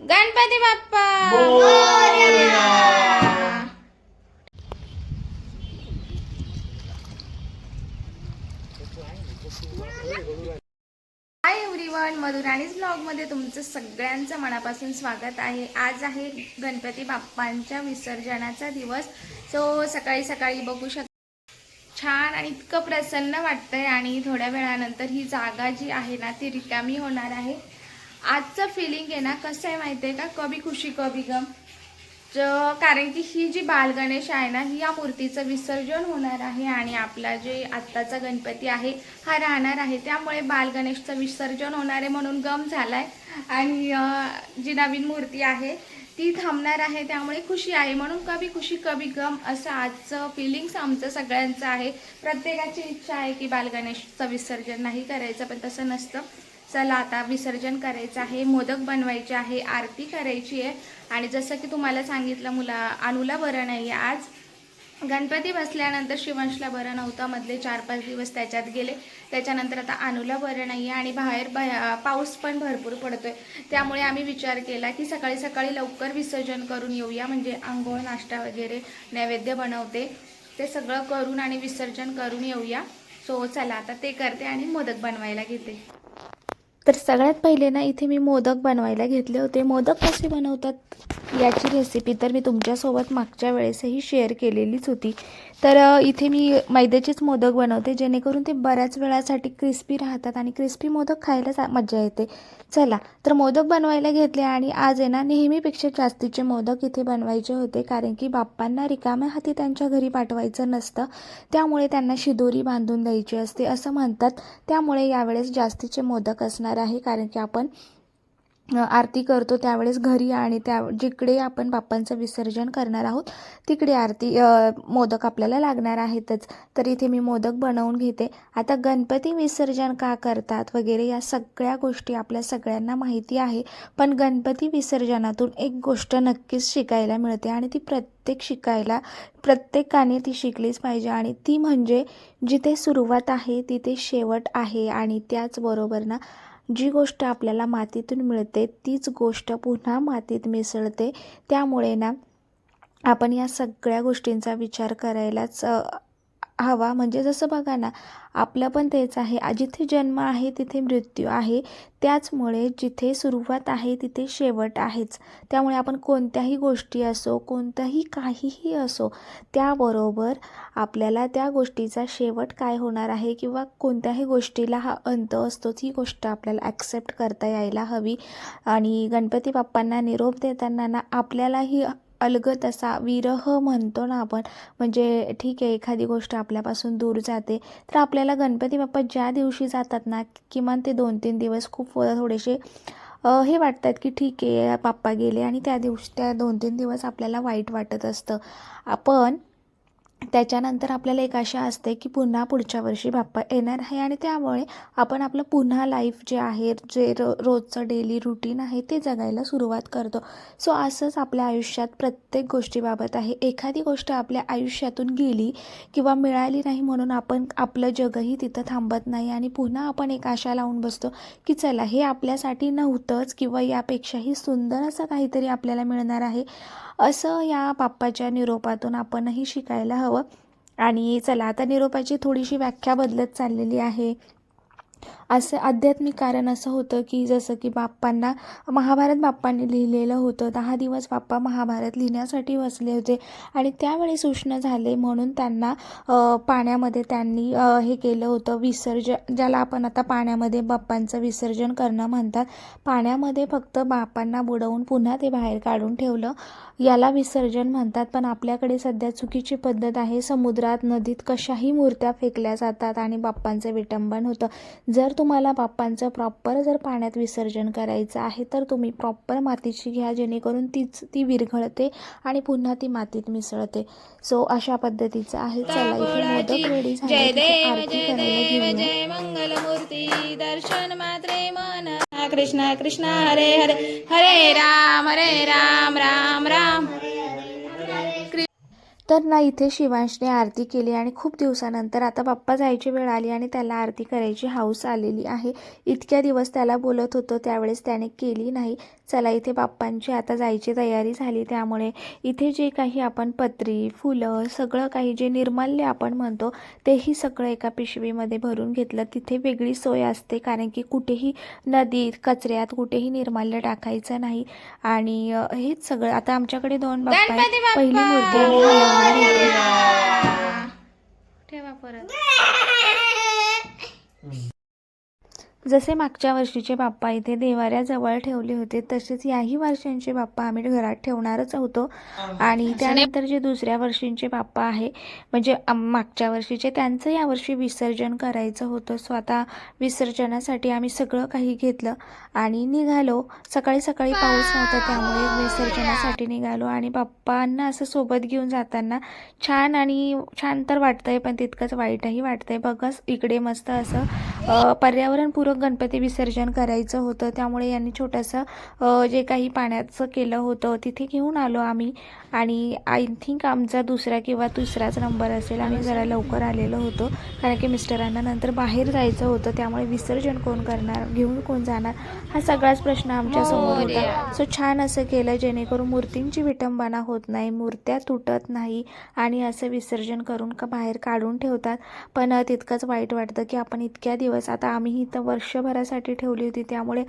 Ganpati Bappa. Hi everyone मधुराणीज ब्लॉगमध्ये तुमचं सगळ्यांचं मनापासून स्वागत आहे. आज आहे गणपती बाप्पांच्या विसर्जनाचा दिवस. सो सकाळी सकाळी बघू शक छान आणि इतकं प्रसन्न वाटतंय आणि थोड्या वेळानंतर ही जागा जी आहे ना ती रिकामी होणार आहे. आजचं फिलिंग आहे ना कसं आहे माहिती आहे का? कभी खुशी कभी गम. कारण की ही जी बालगणेश आहे ना ही या मूर्तीचं विसर्जन होणार आहे आणि आपला जे आत्ताचा गणपती आहे हा राहणार आहे. त्यामुळे बालगणेशचं विसर्जन होणार आहे म्हणून गम झालाय. आणि जी नवीन मूर्ती आहे ती थांबणार आहे. त्यामुळे खुशी आहे म्हणून कभी खुशी कभी गम असं आजचं फिलिंग्स आमचं सगळ्यांचं आहे. प्रत्येकाची इच्छा आहे की बालगणेशचं विसर्जन नाही करायचं पण तसं नसतं. चला आता विसर्जन करायचं आहे मोदक बनवायचे आहे आरती करायची आहे. आणि जसं की तुम्हाला सांगितलं मुला अनुला बरं नाही आहे आज. गणपती बसल्यानंतर शिवंशला बरं नव्हतं. मधले चार पाच दिवस त्याच्यात गेले. त्याच्यानंतर आता अनुला बरं नाही आहे आणि बाहेर भया पाऊस पण भरपूर पडतोय. त्यामुळे आम्ही विचार केला की सकाळी सकाळी लवकर विसर्जन करून येऊया. म्हणजे आंघोळ नाश्ता वगैरे नैवेद्य बनवते. ते सगळं करून आणि विसर्जन करून येऊया. सो चला आता ते करते आणि मोदक बनवायला घेते. तर सगळ्यात पहिले ना इथे मी मोदक बनवायला घेतले होते. मोदक कसे बनवतात याची रेसिपी तर मी तुमच्यासोबत मागच्या वेळेसही शेअर केलेलीच होती. तर इथे मी मैद्याचेच मोदक बनवते जेणेकरून ते बऱ्याच वेळासाठी क्रिस्पी राहतात आणि क्रिस्पी मोदक खायला मजा येते. चला तर मोदक बनवायला घेतले आणि आज आहे ना नेहमीपेक्षा जास्तीचे मोदक इथे बनवायचे होते कारण की बाप्पांना रिकाम्या हाती त्यांच्या घरी पाठवायचं नसतं. त्यामुळे त्यांना शिदोरी बांधून द्यायची असते असं म्हणतात. त्यामुळे यावेळेस जास्तीचे मोदक असणार आहे कारण की आपण आरती करतो त्यावेळेस घरी आणि त्या जिकडे आपण बाप्पांचं विसर्जन करणार आहोत तिकडे आरती मोदक आपल्याला लागणार आहेतच. तर इथे मी मोदक बनवून घेते. आता गणपती विसर्जन का करतात वगैरे या सगळ्या गोष्टी आपल्या सगळ्यांना माहिती आहे. पण गणपती विसर्जनातून एक गोष्ट नक्कीच शिकायला मिळते आणि ती प्रत्येक शिकायला प्रत्येकाने ती शिकलीच पाहिजे आणि ती म्हणजे जिथे सुरुवात आहे तिथे शेवट आहे आणि त्याचबरोबर ना जी गोष्ट आपल्याला मातीतून मिळते तीच गोष्ट पुन्हा मातीत मिसळते. त्यामुळे ना आपण या सगळ्या गोष्टींचा विचार करायलाच हवा. म्हणजे जसं बघा ना आपलं पण तेच आहे. जिथे जन्म आहे तिथे मृत्यू आहे. त्याचमुळे जिथे सुरुवात आहे तिथे शेवट आहेच. त्यामुळे आपण कोणत्याही गोष्टी असो कोणतंही काहीही असो त्याबरोबर आपल्याला त्या गोष्टीचा शेवट काय होणार आहे किंवा कोणत्याही गोष्टीला हा अंत असतो ती गोष्ट आपल्याला ॲक्सेप्ट करता यायला हवी. आणि गणपती बाप्पांना निरोप देताना ना आपल्यालाही अलगत असा विरह म्हणतो ना आपण म्हणजे ठीक आहे एखादी गोष्ट आपल्यापासून दूर जाते तर आपल्याला गणपती बाप्पा ज्या दिवशी जातात ना किमान ते दोन तीन दिवस खूप थोडेसे हे वाटतात की ठीक आहे बाप्पा गेले आणि त्या दिवशी त्या दोन तीन दिवस आपल्याला वाईट वाटत असतं. आपण त्याच्यानंतर आपल्याला एक आशा असते की पुन्हा पुढच्या वर्षी बाप्पा येणार आहे आणि त्यामुळे आपण आपलं पुन्हा लाईफ जे आहे जे रो रोजचं डेली रुटीन आहे ते जगायला सुरुवात करतो. सो असंच आपल्या आयुष्यात प्रत्येक गोष्टीबाबत आहे. एखादी गोष्ट आपल्या आयुष्यातून गेली किंवा मिळाली नाही म्हणून आपण आपलं जगही तिथं थांबत नाही आणि पुन्हा आपण एक आशा लावून बसतो की चला हे आपल्यासाठी नव्हतंच किंवा यापेक्षाही सुंदर असं काहीतरी आपल्याला मिळणार आहे. असं या बाप्पाच्या निरोपातून आपणही शिकायला हवं. आणि चला आता निरोपाची थोडीशी व्याख्या बदलत चाललेली आहे. असं आध्यात्मिक कारण असं होतं की जसं की बाप्पांना महाभारत बाप्पांनी लिहिलेलं होतं. दहा दिवस बाप्पा महाभारत लिहिण्यासाठी बसले होते. आणि त्यावेळेस उष्ण झाले म्हणून त्यांना पाण्यामध्ये त्यांनी हे केलं होतं विसर्जन ज्याला आपण आता पाण्यामध्ये बाप्पांचं विसर्जन करणं म्हणतात. पाण्यामध्ये फक्त बाप्पांना बुडवून पुन्हा ते बाहेर काढून ठेवलं. याला विसर्जन म्हणतात. पण आपल्याकडे सध्या चुकीची पद्धत आहे. समुद्रात नदीत कशाही मूर्त्या फेकल्या जातात आणि बाप्पांचं विटंबन होतं. जर तुम्हाला बाप्पांचं प्रॉपर जर पाण्यात विसर्जन करायचं आहे तर तुम्ही प्रॉपर मातीची घ्या जेणेकरून तीच ती विरघळते आणि पुन्हा ती मातीत मिसळते. सो अशा पद्धतीचं आहे. चला इथे मोदक रेडी झाले. जय मंगलमूर्ती दर्शन मात्रे मन. कृष्ण कृष्ण हरे हरे. हरे राम हरे राम. तर ना इथे शिवांशने आरती केली आणि खूप दिवसानंतर आता बाप्पा जायची वेळ आली आणि त्याला आरती करायची हाऊस आलेली आहे. इतक्या दिवस त्याला बोलत होतो त्यावेळेस त्याने केली नाही. चला इथे बाप्पांची आता जायची तयारी झाली. त्यामुळे इथे जे काही आपण पत्री फुलं सगळं काही जे निर्माल्य आपण म्हणतो तेही सगळं एका पिशवीमध्ये भरून घेतलं. तिथे वेगळी सोय असते कारण की कुठेही नदीत कचऱ्यात कुठेही निर्माल्य टाकायचं नाही. आणि हेच सगळं. आता आमच्याकडे दोन बाप्पा पहिली मूर्ती. ठेवा परत. जसे मागच्या वर्षीचे बाप्पा इथे देवाऱ्याजवळ ठेवले होते तसेच याही वर्षांचे बाप्पा आम्ही घरात ठेवणारच होतो. आणि त्यानंतर जे दुसऱ्या वर्षींचे बाप्पा आहे म्हणजे मागच्या वर्षीचे त्यांचं यावर्षी विसर्जन करायचं होतं. सो आता विसर्जनासाठी आम्ही सगळं काही घेतलं आणि निघालो. सकाळी सकाळी पाऊस नव्हता त्यामुळे विसर्जनासाठी निघालो. आणि बाप्पांना असं सोबत घेऊन जाताना छान आणि छान तर वाटतंय पण तितकंच वाईटही वाटतंय. बघा इकडे मस्त असं पर्यावरणपूरक गणपती विसर्जन करायचं होतं. त्यामुळे यांनी छोटंसं जे काही पाण्याचं केलं होतं तिथे घेऊन आलो आम्ही. आणि आय थिंक आमचा दुसरा किंवा तिसराच नंबर असेल आम्ही जरा लवकर आलेलो होतो. कारण की मिस्टरांना नंतर बाहेर जायचं होतं. त्यामुळे विसर्जन कोण करणार घेऊन कोण जाणार हा सगळाच प्रश्न आमच्यासमोर होता. सो छान असं केलं जेणेकरून मूर्तींची विटंबना होत नाही मूर्त्या तुटत नाही आणि असं विसर्जन करून का बाहेर काढून ठेवतात. पण तितकंच वाईट वाटतं की आपण इतक्या दिवस आता आम्ही इथं वर्षभरासाठी ठेवली होती त्यामुळे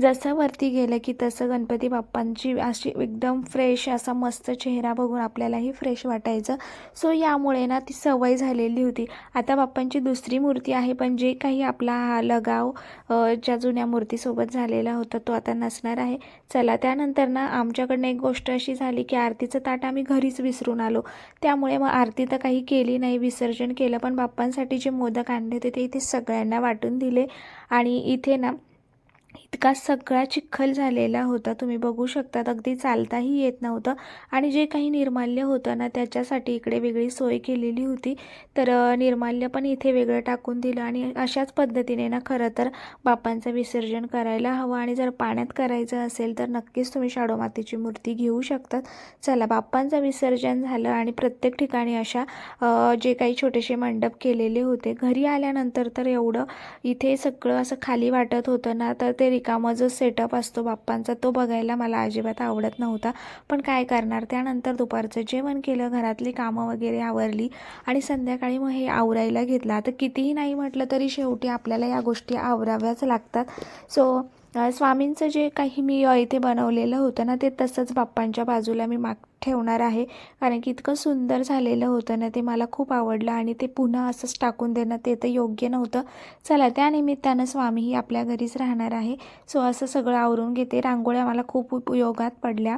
जसं वरती गेलं की तसं गणपती बाप्पांची अशी एकदम फ्रेश असा मस्त चेहरा बघून आपल्यालाही फ्रेश वाटायचं. सो यामुळे ना ती सवय झालेली होती. आता बाप्पांची दुसरी मूर्ती आहे पण जे काही आपला हा लगाव ज्या जुन्या मूर्तीसोबत झालेला होता तो आता नसणार आहे. चला त्यानंतर ना आमच्याकडनं एक गोष्ट अशी झाली की आरतीचं ताट आम्ही घरीच विसरून आलो. त्यामुळे मग आरती तर काही केली नाही विसर्जन केलं पण बाप्पांसाठी जे मोदक आणले होते ते इथे सगळ्यांना वाटून दिले. आणि इथे ना इतका सगळा चिखल झालेला होता. तुम्ही बघू शकतात अगदी चालताही येत नव्हतं. आणि जे काही निर्माल्य होतं ना त्याच्यासाठी इकडे वेगळी सोय केलेली होती. तर निर्माल्य पण इथे वेगळं टाकून दिलं आणि अशाच पद्धतीने ना खरं तर बाप्पांचं विसर्जन करायला हवं आणि जर पाण्यात करायचं असेल तर नक्कीच तुम्ही शाडो मातीची मूर्ती घेऊ शकतात. चला बाप्पांचं विसर्जन झालं आणि प्रत्येक ठिकाणी अशा जे काही छोटेसे मंडप केलेले होते. घरी आल्यानंतर तर एवढं इथे सगळं असं खाली वाटत होतं ना तर ते रिकामा जो सेटअप असतो बाप्पांचा तो बघायला मला अजिबात आवडत नव्हता. पण काय करणार? त्यानंतर दुपारचं जेवण केलं घरातली कामं वगैरे आवरली आणि संध्याकाळी मग हे आवरायला घेतलं. आता कितीही नाही म्हटलं तरी शेवटी आपल्याला या गोष्टी आवराव्याच लागतात. सो स्वामींचं जे काही मी इथे बनवलेलं होतं ना ते तसंच बाप्पांच्या बाजूला मी माग ठेवणार आहे. कारण की इतकं सुंदर झालेलं होतं ना ते मला खूप आवडलं आणि ते पुन्हा असंच टाकून देणं ते तर योग्य नव्हतं. चला त्यानिमित्तानं स्वामीही आपल्या घरीच राहणार आहे. सो असं सगळं आवरून घेते. रांगोळ्या मला खूप उपयोगात पडल्या.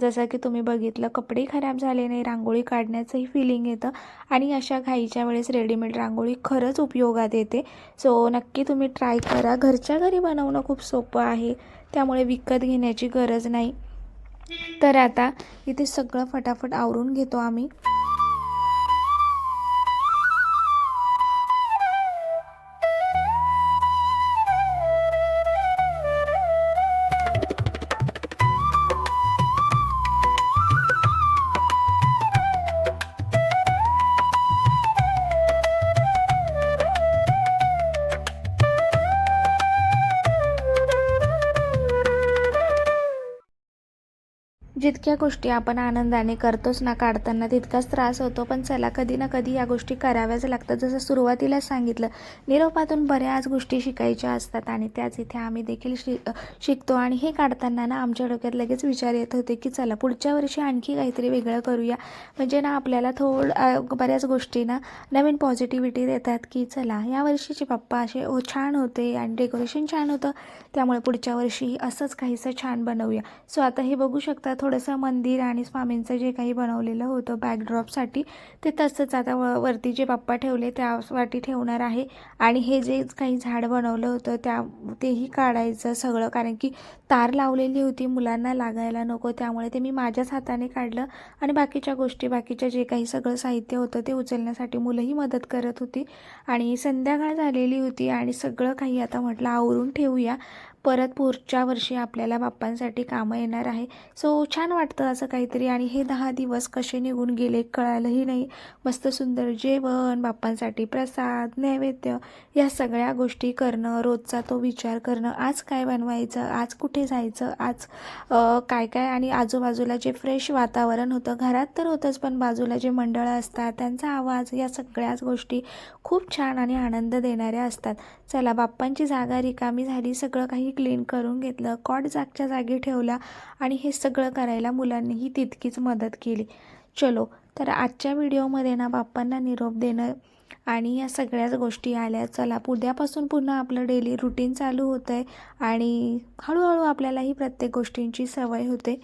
जसं की तुम्ही बघितलं कपडे खराब झाले नाही रांगोळी काढण्याचंही फिलिंग येतं आणि अशा घाईच्या वेळेस रेडीमेड रांगोळी खरंच उपयोगात येते. सो नक्की तुम्ही ट्राय करा. घरच्या घरी बनवणं खूप सोपं आहे. त्यामुळे विकत घेण्याची गरज नाही. तर आता इथे सगळं फटाफट आवरून घेतो आम्ही. जितक्या गोष्टी आपण आनंदाने करतोच ना काढताना तितकाच त्रास होतो. पण चला कधी ना कधी या गोष्टी कराव्याच लागतात. जसं सुरुवातीला सांगितलं निरोपातून बऱ्याच गोष्टी शिकायच्या असतात आणि त्याच इथे आम्ही देखील शि शिकतो. आणि हे काढताना ना आमच्या डोक्यात लगेच विचार येत होते की चला पुढच्या वर्षी आणखी काहीतरी वेगळं करूया. म्हणजे ना आपल्याला थोड बऱ्याच गोष्टी ना नवीन पॉझिटिव्हिटी देतात की चला या वर्षीचे पप्पा असे हो, छान होते आणि डेकोरेशन छान होतं. त्यामुळे पुढच्या वर्षी असंच काहीसं छान बनवूया. सो आता हे बघू शकता थोडं थोडंसं मंदिर आणि स्वामींचं जे काही बनवलेलं होतं बॅकड्रॉपसाठी ते तसंच आता व वरती जे बाप्पा ठेवले त्यासाठी ठेवणार आहे. आणि हे जे काही झाड बनवलं होतं त्या तेही काढायचं सगळं. कारण की तार लावलेली होती मुलांना लागायला नको. त्यामुळे ते मी माझ्याच हाताने काढलं. आणि बाकीच्या गोष्टी बाकीच्या जे काही सगळं साहित्य होतं ते उचलण्यासाठी मुलंही मदत करत होती. आणि संध्याकाळ झालेली होती आणि सगळं काही आता म्हटलं आवरून ठेवूया. परत पुढच्या वर्षी आपल्याला बाप्पांसाठी कामं येणार आहे. सो छान वाटतं असं काहीतरी. आणि हे दहा दिवस कसे निघून गेले कळालंही नाही. मस्त सुंदर जेवण बाप्पांसाठी प्रसाद नैवेद्य या सगळ्या गोष्टी करणं रोजचा तो विचार करणं. आज काय बनवायचं? आज कुठे जायचं? आज काय काय? आणि आजूबाजूला जे फ्रेश वातावरण होतं घरात तर होतंच पण बाजूला जे मंडळं असतात त्यांचा आवाज या सगळ्याच गोष्टी खूप छान आणि आनंद देणाऱ्या असतात. चला बाप्पांची जागा रिकामी झाली. सगळं काही क्लीन करून घेतलं. कॉट जागच्या जागी ठेवला आणि हे सगळं करायला मुलांनीही तितकीच मदत केली. चलो तर आजच्या व्हिडिओमध्ये ना बाप्पांना निरोप देणं आणि या सगळ्याच गोष्टी आल्या. चला उद्यापासून पुन्हा आपलं डेली रुटीन चालू होतं आहे आणि हळूहळू आपल्यालाही प्रत्येक गोष्टींची सवय होते.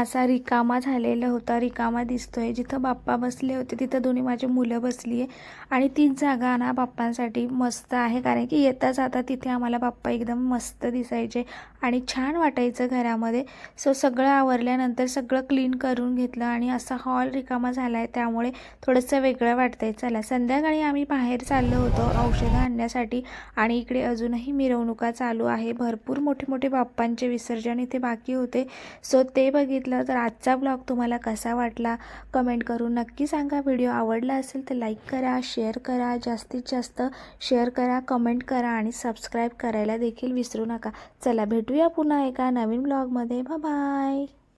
असा रिकामा झालेला होता रिकामा दिसतोय. जिथं बाप्पा बसले होते तिथं दोन्ही माझी मुलं बसली आहे. आणि तीच जागा ना बाप्पांसाठी मस्त आहे. कारण की येता जाता तिथे आम्हाला बाप्पा एकदम मस्त दिसायचे आणि छान वाटायचं घरामध्ये. सो सगळं आवरल्यानंतर सगळं क्लीन करून घेतलं आणि असा हॉल रिकामा झाला आहे त्यामुळे थोडंसं वेगळं वाटतंय. चला संध्याकाळी आम्ही बाहेर चाललो होतो औषधं आणण्यासाठी आणि इकडे अजूनही मिरवणुका चालू आहे. भरपूर मोठे मोठे बाप्पांचे विसर्जन इथे बाकी होते. सो ते बघितलं तर आजचा ब्लॉग तुम्हाला कसा वाटला कमेंट करून नक्की सांगा. व्हिडिओ आवडला असेल तर लाईक करा शेअर करा जास्तीत जास्त शेअर करा कमेंट करा आणि सबस्क्राईब करायला देखील विसरू नका. चला भेटूया पुन्हा एका नवीन ब्लॉगमध्ये. बाय.